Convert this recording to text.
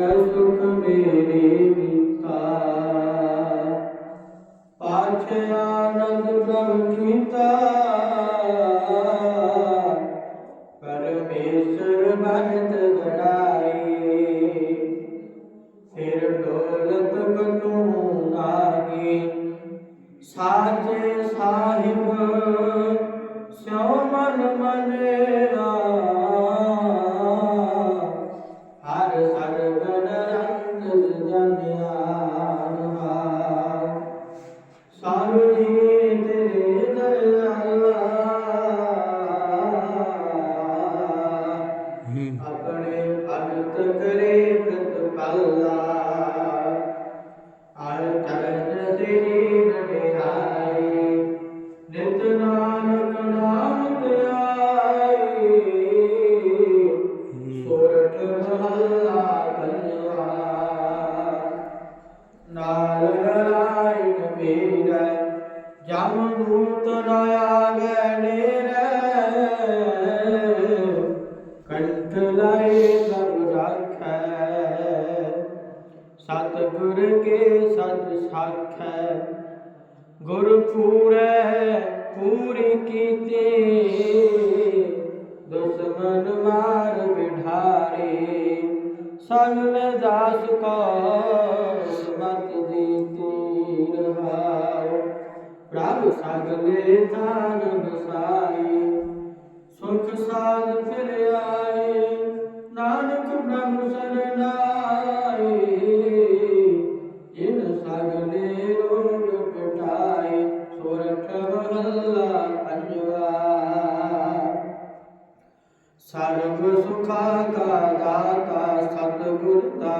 ਸੁਖ ਮੇਰੇ ਮਿੱਤਾ ਪਾਛ ਆਨੰਦ ਪ੍ਰਭ ਕੀਤਾ। ਪਰਮੇਸ਼ਰ ਭਗਤ ਗੜਾਈ ਨਰਾਇਣ ਪੀਰ ਜਮ ਦੂਤ ਨ ਆਵੇ ਨੇਰੇ। ਕੰਠ ਲਾਏ ਸਭ ਰਾਖੈ। ਸਤ ਕੇ ਸਤ ਸਾਖੈ। ਗੁਰ ਪੂਰੈ, ਪੂਰੀ ਕੀਤੇ। ਦੁਸ਼ਮਨ ਮਾਰ ਬਿਢਾਰੇ ਸਗਲ ਦਾਸ ਕੋ ਦੀਤੀ ਰਹਾਉ ਪ੍ਰਭ ਸਗਲੇ ਥਾਨ ਬਸਾਈ ਸੁਖ ਸਾਧ ਫਿਰ ਆਏ, ਨਾਨਕ ਬ੍ਰਹਮ ਸਰਨਾਏ। ਜਿਨ ਸਗਲੇ ਰੋਗ ਕਟਾਏ ਸੋਰਠ ਮਹੱਲਾ ਪੰਜਵਾ। ਸਰਬ ਸੁਖਾ ਕਾ ਦਾਤਾ ਸਤਿਗੁਰ ਦਾ